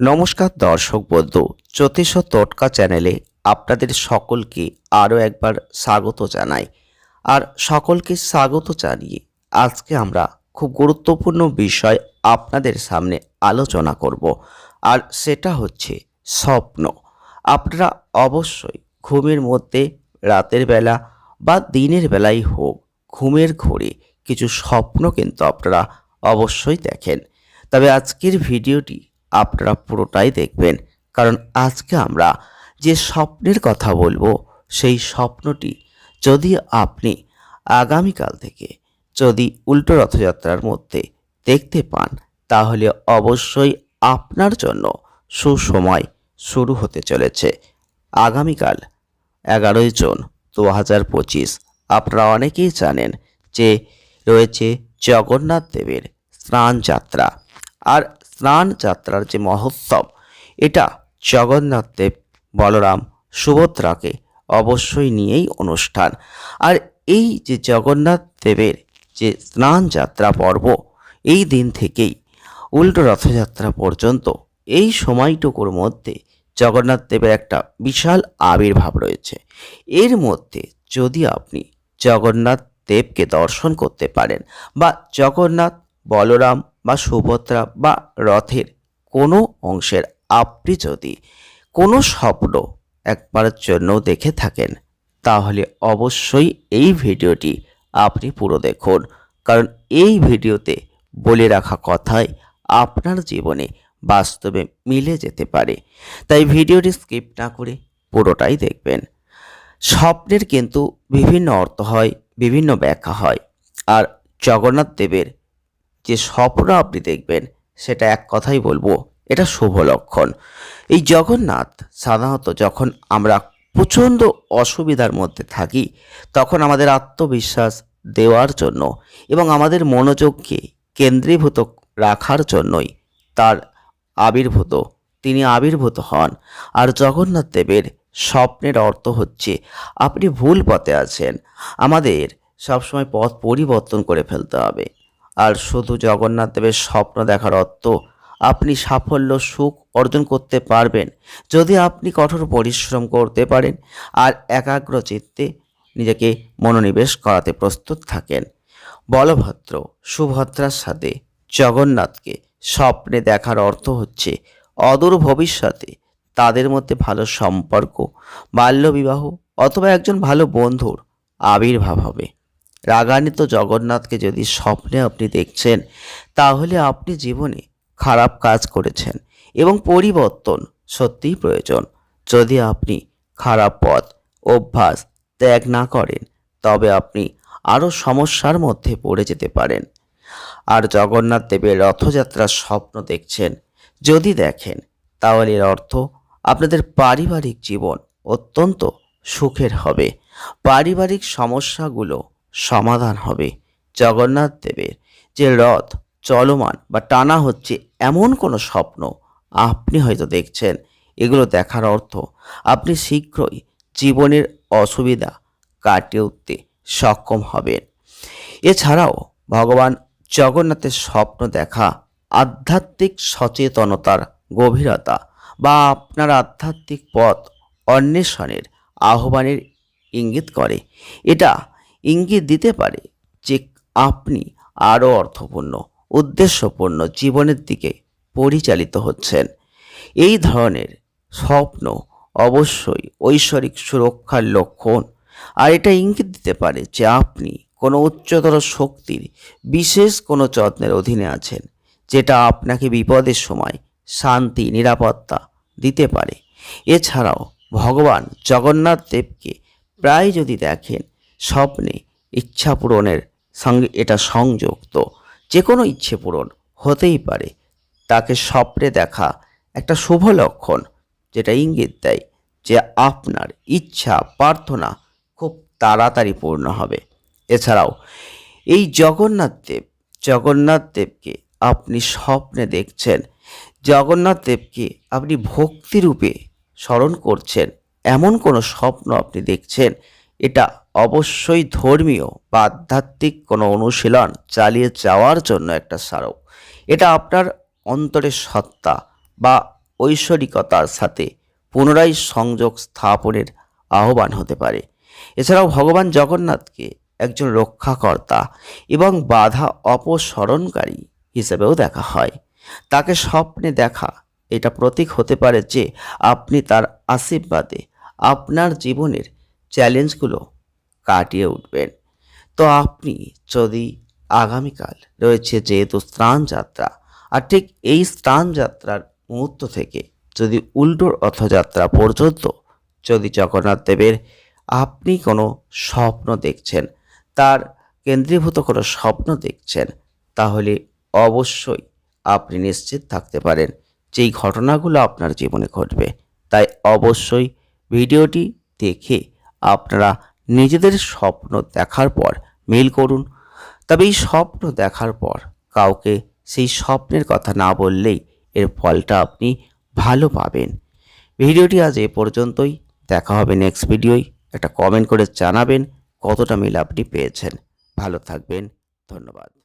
নমস্কার দর্শক বন্ধু, জ্যোতিষ টোটকা চ্যানেলে আপনাদের সকলকে আরও একবার স্বাগত জানাই। আর সকলকে স্বাগত জানিয়ে আজকে আমরা খুব গুরুত্বপূর্ণ বিষয় আপনাদের সামনে আলোচনা করব, আর সেটা হচ্ছে স্বপ্ন। আপনারা অবশ্যই ঘুমের মধ্যে রাতের বেলা বা দিনের বেলাই হোক ঘুমের ঘোরে কিছু স্বপ্ন কিন্তু আপনারা অবশ্যই দেখেন। তবে আজকের ভিডিওটি আপনারা পুরোটাই দেখবেন। কারণ আজকে আমরা যে স্বপ্নের কথা বলব, সেই স্বপ্নটি যদি আপনি আগামীকাল থেকে যদি উল্টো রথযাত্রার মধ্যে দেখতে পান, তাহলে অবশ্যই আপনার জন্য সুসময় শুরু হতে চলেছে। আগামীকাল এগারোই জুন দু হাজার পঁচিশ, আপনারা অনেকেই জানেন যে রয়েছে জগন্নাথ দেবের স্নান যাত্রা। আর স্নান যাত্রার যে মহোৎসব, এটা জগন্নাথ দেব বলরাম সুভদ্রাকে অবশ্যই নিয়েই অনুষ্ঠান। আর এই যে জগন্নাথ দেবের যে স্নান যাত্রা পর্ব, এই দিন থেকেই উল্টো রথযাত্রা পর্যন্ত এই সময়টুকুর মধ্যে জগন্নাথ দেবের একটা বিশাল আবির্ভাব রয়েছে। এর মধ্যে যদি আপনি জগন্নাথ দেবকে দর্শন করতে পারেন বা জগন্নাথ বলরাম বা সুভদ্রা বা রথের কোনো অংশের আপনি যদি কোনো স্বপ্ন একবারের জন্য দেখে থাকেন, তাহলে অবশ্যই এই ভিডিওটি আপনি পুরো দেখুন। কারণ এই ভিডিওতে বলে রাখা কথাই আপনার জীবনে বাস্তবে মিলে যেতে পারে। তাই ভিডিওটি স্কিপ না করে পুরোটাই দেখবেন। স্বপ্নের কিন্তু বিভিন্ন অর্থ হয়, বিভিন্ন ব্যাখ্যা হয়। আর জগন্নাথ দেবের যে স্বপ্ন আপনি দেখবেন, সেটা এক কথাই বলব, এটা শুভ লক্ষণ। এই জগন্নাথ সাধারণত যখন আমরা প্রচণ্ড অসুবিধার মধ্যে থাকি, তখন আমাদের আত্মবিশ্বাস দেওয়ার জন্য এবং আমাদের মনোযোগকে কেন্দ্রীভূত রাখার জন্যই তার আবির্ভূত, তিনি আবির্ভূত হন। আর জগন্নাথ দেবের স্বপ্নের অর্থ হচ্ছে, আপনি ভুল পথে আছেন, আমাদের সবসময় পথ পরিবর্তন করে ফেলতে হবে। আর শুধু জগন্নাথ দেবের স্বপ্ন দেখার অর্থ আপনি সাফল্য, সুখ অর্জন করতে পারবেন যদি আপনি কঠোর পরিশ্রম করতে পারেন আর একাগ্র চিত্তে নিজেকে মনোনিবেশ করাতে প্রস্তুত থাকেন। বলভদ্র সুভদ্রার সাথে জগন্নাথকে স্বপ্নে দেখার অর্থ হচ্ছে অদূর ভবিষ্যতে তাদের মধ্যে ভালো সম্পর্ক, বাল্যবিবাহ অথবা একজন ভালো বন্ধুর আবির্ভাব হবে। রাগান্বিত জগন্নাথকে যদি স্বপ্নে আপনি দেখছেন, তাহলে আপনি জীবনে খারাপ কাজ করেছেন এবং পরিবর্তন সত্যিই প্রয়োজন। যদি আপনি খারাপ পথ, অভ্যাস ত্যাগ না করেন, তবে আপনি আরও সমস্যার মধ্যে পড়ে যেতে পারেন। আর জগন্নাথ দেবের রথযাত্রার স্বপ্ন দেখছেন, যদি দেখেন, তাহলে এর অর্থ আপনাদের পারিবারিক জীবন অত্যন্ত সুখের হবে। পারিবারিক সমস্যাগুলো সমাধান হবে। জগন্নাথ দেবের যে রথ চলমান বা টানা হচ্ছে এমন কোনো স্বপ্ন, আপনি হয়তো দেখছেন, এগুলো দেখার অর্থ আপনি শীঘ্রই জীবনের অসুবিধা কাটিয়ে উঠতে সক্ষম হবেন। এছাড়াও ভগবান জগন্নাথের স্বপ্ন দেখা আধ্যাত্মিক সচেতনতার গভীরতা বা আপনার আধ্যাত্মিক পথ অন্বেষণের আহ্বানের ইঙ্গিত করে। এটা ইঙ্গিত দিতে পারে যে আপনি আরও অর্থপূর্ণ, উদ্দেশ্যপূর্ণ জীবনের দিকে পরিচালিত হচ্ছেন। এই ধরনের স্বপ্ন অবশ্যই ঐশ্বরিক সুরক্ষার লক্ষণ। আর এটা ইঙ্গিত দিতে পারে যে আপনি কোনো উচ্চতর শক্তির, বিশেষ কোনো যত্নের অধীনে আছেন, যেটা আপনাকে বিপদের সময় শান্তি, নিরাপত্তা দিতে পারে। এছাড়াও ভগবান জগন্নাথ দেবকে প্রায় যদি দেখেন স্বপ্নে ইচ্ছা পূরণের সঙ্গে এটা সংযুক্ত। যে কোনো ইচ্ছে পূরণ হতেই পারে। তাকে স্বপ্নে দেখা একটা শুভ লক্ষণ যেটা ইঙ্গিত দেয় যে আপনার ইচ্ছা, প্রার্থনা খুব তাড়াতাড়ি পূর্ণ হবে। এছাড়াও, এই জগন্নাথ দেব, জগন্নাথ দেবকে আপনি স্বপ্নে দেখছেন, জগন্নাথ দেবকে আপনি ভক্তিরূপে স্মরণ করছেন, এমন কোনো স্বপ্ন আপনি দেখছেন, এটা অবশ্যই ধর্মীয় বা আধ্যাত্মিক কোনো অনুশীলন চালিয়ে যাওয়ার জন্য একটা স্মারক। এটা আপনার অন্তরের সত্তা বা ঐশ্বরিকতার সাথে পুনরায় সংযোগ স্থাপনের আহ্বান হতে পারে। এছাড়াও ভগবান জগন্নাথকে একজন রক্ষাকর্তা এবং বাধা অপসরণকারী হিসেবেও দেখা হয়। তাকে স্বপ্নে দেখা এটা প্রতীক হতে পারে যে আপনি তার আশীর্বাদে আপনার জীবনের চ্যালেঞ্জগুলো কাটিয়ে উঠবেন। তো আপনি যদি আগামীকাল রয়েছে যেহেতু স্নান যাত্রা, আর ঠিক এই স্নান যাত্রার মুহূর্ত থেকে যদি উল্টোর রথযাত্রা পর্যন্ত যদি জগন্নাথ দেবের আপনি কোনো স্বপ্ন দেখছেন, তার কেন্দ্রীভূত কোনো স্বপ্ন দেখছেন, তাহলে অবশ্যই আপনি নিশ্চিত থাকতে পারেন যে এই ঘটনাগুলো আপনার জীবনে ঘটবে। তাই অবশ্যই ভিডিওটি দেখে আপনারা নিজেদের স্বপ্ন দেখার পর মেল করুন। তবে এই স্বপ্ন দেখার পর কাউকে সেই স্বপ্নের কথা না বললেই এর ফলটা আপনি ভালো পাবেন। ভিডিওটি আজ এ পর্যন্তই। দেখা হবে নেক্সট ভিডিওয় একটা কমেন্ট করে জানাবেন কতটা মিল আপনি পেয়েছেন। ভালো থাকবেন। ধন্যবাদ।